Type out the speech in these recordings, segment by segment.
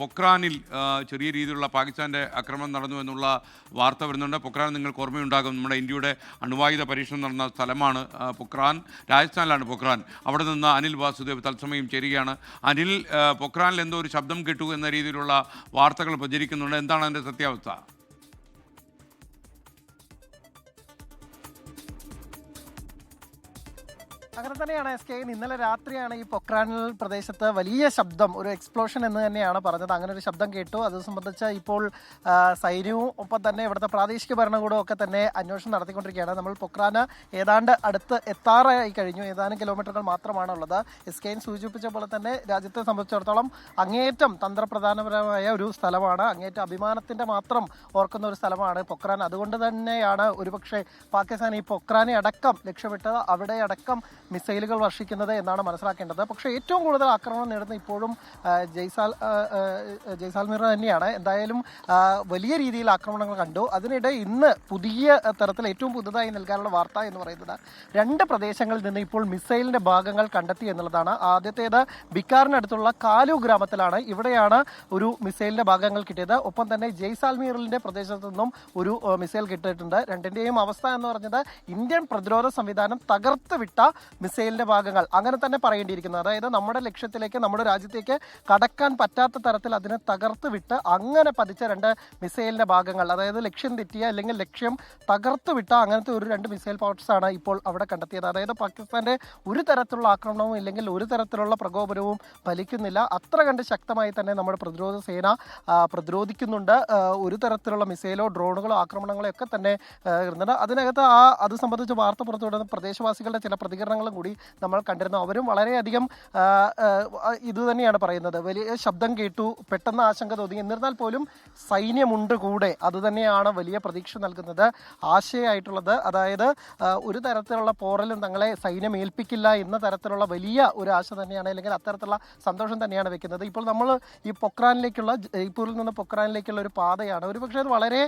പൊക്രാനിൽ ചെറിയ രീതിയിലുള്ള പാകിസ്ഥാന്റെ ആക്രമണം നടന്നു എന്നുള്ള വാർത്ത വരുന്നുണ്ട്. പൊക്രാൻ നിങ്ങൾക്ക് ഓർമ്മയുണ്ടാകും നമ്മുടെ ഇന്ത്യയുടെ അണുവായുധ പരീക്ഷണം നടന്ന സ്ഥലമാണ് പൊക്രാൻ രാജസ്ഥാനിലാണ് പൊക്രാൻ അവിടെ നിന്ന് അനിൽ വാസുദേവ് തത്സമയം ചേരുകയാണ്. അനിൽ പൊക്രാനിൽ എന്തോ ഒരു ശബ്ദം കേട്ടു എന്ന രീതിയിലുള്ള വാർത്തകൾ പ്രചരിക്കുന്നുണ്ട്. എന്താണ് അതിന്റെ സത്യാവസ്ഥ? അങ്ങനെ തന്നെയാണ് എസ് കെ. ഇന്നലെ രാത്രിയാണ് ഈ പൊക്രാനിൽ പ്രദേശത്ത് വലിയ ശബ്ദം ഒരു എക്സ്പ്ലോഷൻ എന്ന് തന്നെയാണ് പറഞ്ഞത്. അങ്ങനെ ഒരു ശബ്ദം കേട്ടു. അത് സംബന്ധിച്ച് ഇപ്പോൾ സൈന്യവും ഒപ്പം തന്നെ ഇവിടുത്തെ പ്രാദേശിക ഭരണകൂടവും ഒക്കെ തന്നെ അന്വേഷണം നടത്തിക്കൊണ്ടിരിക്കുകയാണ്. നമ്മൾ പൊക്രാന ഏതാണ്ട് അടുത്ത് എത്താറായി കഴിഞ്ഞു. ഏതാനും കിലോമീറ്ററുകൾ മാത്രമാണ് ഉള്ളത് എസ് കെൻ സൂചിപ്പിച്ച പോലെ തന്നെ രാജ്യത്തെ സംബന്ധിച്ചിടത്തോളം അങ്ങേറ്റം തന്ത്രപ്രധാനപരമായ ഒരു സ്ഥലമാണ്. അങ്ങേറ്റം അഭിമാനത്തിന്റെ മാത്രം ഓർക്കുന്ന ഒരു സ്ഥലമാണ് പൊക്രാൻ. അതുകൊണ്ട് തന്നെയാണ് ഒരുപക്ഷെ പാകിസ്ഥാൻ ഈ പൊക്രാനെ അടക്കം ലക്ഷ്യമിട്ടത്. അവിടെ അടക്കം മിസൈലുകൾ വർഷിക്കുന്നത് എന്നാണ് മനസ്സിലാക്കേണ്ടത്. പക്ഷേ ഏറ്റവും കൂടുതൽ ആക്രമണം നേടുന്ന ഇപ്പോഴും ജയ്സാൽ ജയ്സാൽമീർ തന്നെയാണ്. എന്തായാലും വലിയ രീതിയിൽ ആക്രമണങ്ങൾ കണ്ടു. അതിനിടെ ഇന്ന് പുതിയ തരത്തിൽ ഏറ്റവും പുതുതായി നൽകാനുള്ള വാർത്ത എന്ന് പറയുന്നത് രണ്ട് പ്രദേശങ്ങളിൽ നിന്ന് ഇപ്പോൾ മിസൈലിന്റെ ഭാഗങ്ങൾ കണ്ടെത്തി എന്നുള്ളതാണ്. ആദ്യത്തേത് ബിക്കാറിനടുത്തുള്ള കാലു ഗ്രാമത്തിലാണ് ഇവിടെയാണ് ഒരു മിസൈലിന്റെ ഭാഗങ്ങൾ കിട്ടിയത്. ഒപ്പം തന്നെ ജയ്സാൽമീറിന്റെ പ്രദേശത്തു നിന്നും ഒരു മിസൈൽ കിട്ടിയിട്ടുണ്ട്. രണ്ടിന്റെയും അവസ്ഥ എന്ന് പറഞ്ഞത് ഇന്ത്യൻ പ്രതിരോധ സംവിധാനം തകർത്ത് വിട്ട മിസൈലിന്റെ ഭാഗങ്ങൾ. അങ്ങനെ തന്നെ പറയേണ്ടിയിരിക്കുന്നത് അതായത് നമ്മുടെ ലക്ഷ്യത്തിലേക്ക് നമ്മുടെ രാജ്യത്തേക്ക് കടക്കാൻ പറ്റാത്ത തരത്തിൽ അതിനെ തകർത്ത് വിട്ട് അങ്ങനെ പതിച്ച രണ്ട് മിസൈലിന്റെ ഭാഗങ്ങൾ. അതായത് ലക്ഷ്യം തെറ്റിയ അല്ലെങ്കിൽ ലക്ഷ്യം തകർത്ത് വിട്ട അങ്ങനത്തെ ഒരു രണ്ട് മിസൈൽ ആണ് ഇപ്പോൾ അവിടെ കണ്ടെത്തിയത്. അതായത് പാകിസ്ഥാന്റെ ഒരു തരത്തിലുള്ള ആക്രമണവും ഇല്ലെങ്കിൽ ഒരു തരത്തിലുള്ള പ്രകോപനവും ഫലിക്കുന്നില്ല. അത്ര കണ്ട് ശക്തമായി തന്നെ നമ്മുടെ പ്രതിരോധ സേന പ്രതിരോധിക്കുന്നുണ്ട്. ഒരു തരത്തിലുള്ള മിസൈലോ ഡ്രോണുകളോ ആക്രമണങ്ങളോ ഒക്കെ തന്നെ അതിനകത്ത് ആ അത് സംബന്ധിച്ച് വാർത്ത പുറത്തുവിടുന്ന പ്രദേശവാസികളുടെ ചില പ്രതികരണങ്ങളും കൂടി നമ്മൾ കണ്ടിരുന്നു. അവരും വളരെയധികം ഇത് തന്നെയാണ് പറയുന്നത്. വലിയ ശബ്ദം കേട്ടു പെട്ടെന്ന് ആശങ്ക തോന്നി. എന്നിരുന്നാൽ പോലും സൈന്യമുണ്ട് കൂടെ. അതുതന്നെയാണ് വലിയ പ്രതീക്ഷ നൽകുന്നത്. ആശയായിട്ടുള്ളത് അതായത് ഒരു തരത്തിലുള്ള പോറലും തങ്ങളെ സൈന്യം ഏൽപ്പിക്കില്ല എന്ന തരത്തിലുള്ള വലിയ ഒരു ആശ തന്നെയാണ് അല്ലെങ്കിൽ അത്തരത്തിലുള്ള സന്തോഷം തന്നെയാണ് വെക്കുന്നത്. ഇപ്പോൾ നമ്മൾ ഈ പൊക്രാനിലേക്കുള്ള ജയ്പൂരിൽ നിന്ന് പൊക്രാനിലേക്കുള്ള ഒരു പാതയാണ്. ഒരു പക്ഷേ അത് വളരെ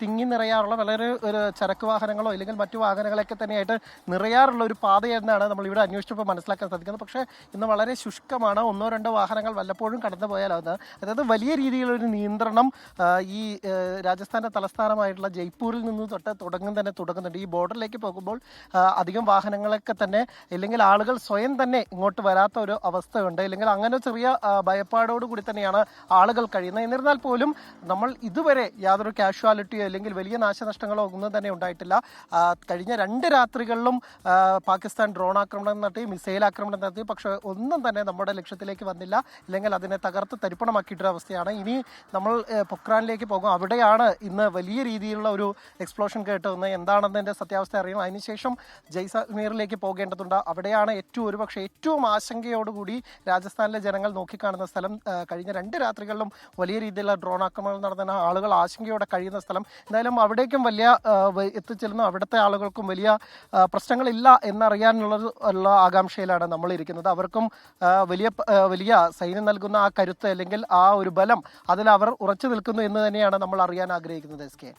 തിങ്ങി നിറയാറുള്ള വളരെ ഒരു ചരക്ക് വാഹനങ്ങളോ അല്ലെങ്കിൽ മറ്റു വാഹനങ്ങളൊക്കെ തന്നെയായിട്ട് നിറയാറുള്ള ഒരു പാതയെന്നാണ് നമ്മൾ ഇവിടെ അന്വേഷിച്ചപ്പോൾ മനസ്സിലാക്കാൻ സാധിക്കുന്നത്. പക്ഷേ ഇന്ന് വളരെ ശുഷ്കമാണ്. ഒന്നോ രണ്ടോ വാഹനങ്ങൾ വല്ലപ്പോഴും കടന്നു പോയാലാവുന്നത് അതായത് വലിയ രീതിയിലൊരു നിയന്ത്രണം ഈ രാജസ്ഥാന്റെ തലസ്ഥാനമായിട്ടുള്ള ജയ്പൂരിൽ നിന്ന് തൊട്ട് തുടങ്ങും തന്നെ തുടങ്ങുന്നുണ്ട്. ഈ ബോർഡറിലേക്ക് പോകുമ്പോൾ അധികം വാഹനങ്ങളൊക്കെ തന്നെ അല്ലെങ്കിൽ ആളുകൾ സ്വയം തന്നെ ഇങ്ങോട്ട് വരാത്ത ഒരു അവസ്ഥയുണ്ട്. അല്ലെങ്കിൽ അങ്ങനെ ചെറിയ ഭയപ്പാടോട് കൂടി തന്നെയാണ് ആളുകൾ കഴിയുന്നത്. എന്നിരുന്നാൽ പോലും നമ്മൾ ഇതുവരെ യാതൊരു കാഷ്വാലിറ്റിയോ അല്ലെങ്കിൽ വലിയ നാശനഷ്ടങ്ങളോ ഒന്നും തന്നെ ഉണ്ടായിട്ടില്ല. കഴിഞ്ഞ രണ്ട് രാത്രികളിലും പാകിസ്ഥാൻ ഡ്രോൺ ആക്രമണം നടത്തി മിസൈൽ ആക്രമണം നടത്തി പക്ഷേ ഒന്നും തന്നെ നമ്മുടെ ലക്ഷ്യത്തിലേക്ക് വന്നില്ല. അല്ലെങ്കിൽ അതിനെ തകർത്ത് തരിപ്പണമാക്കിയിട്ടൊരു അവസ്ഥയാണ് ഇനി നമ്മൾ പൊക്രാനിലേക്ക് പോകും. അവിടെയാണ് ഇന്ന് വലിയ രീതിയിലുള്ള ഒരു എക്സ്പ്ലോഷൻ കേട്ടതെന്ന് എന്താണെന്നതിന്റെ സത്യാവസ്ഥ അറിയണം. അതിനുശേഷം ജയ്സാൽമീറിലേക്ക് പോകേണ്ടതുണ്ട്. അവിടെയാണ് ഏറ്റവും ഒരുപക്ഷെ ഏറ്റവും ആശങ്കയോടുകൂടി രാജസ്ഥാനിലെ ജനങ്ങൾ നോക്കിക്കാണുന്ന സ്ഥലം. കഴിഞ്ഞ രണ്ട് രാത്രികളിലും വലിയ രീതിയിലുള്ള ഡ്രോൺ ആക്രമണം നടന്ന ആളുകൾ ആശങ്കയോടെ കഴിയുന്ന സ്ഥലം. എന്തായാലും അവിടേക്കും വലിയ എത്തിച്ചെല്ലുന്ന അവിടുത്തെ ആളുകൾക്കും വലിയ പ്രശ്നങ്ങളില്ല പ്രശ്നങ്ങളില്ല എന്നറിയാനുള്ള ഉള്ള ആകാംക്ഷയിലാണ് നമ്മൾ ഇരിക്കുന്നത് അവർക്കും വലിയ വലിയ സൈന്യം നൽകുന്ന ആ കരുത്ത് അല്ലെങ്കിൽ ആ ഒരു ബലം അതിൽ അവർ ഉറച്ചു നിൽക്കുന്നു എന്ന് തന്നെയാണ് നമ്മൾ അറിയാൻ ആഗ്രഹിക്കുന്നത് എസ് കെ.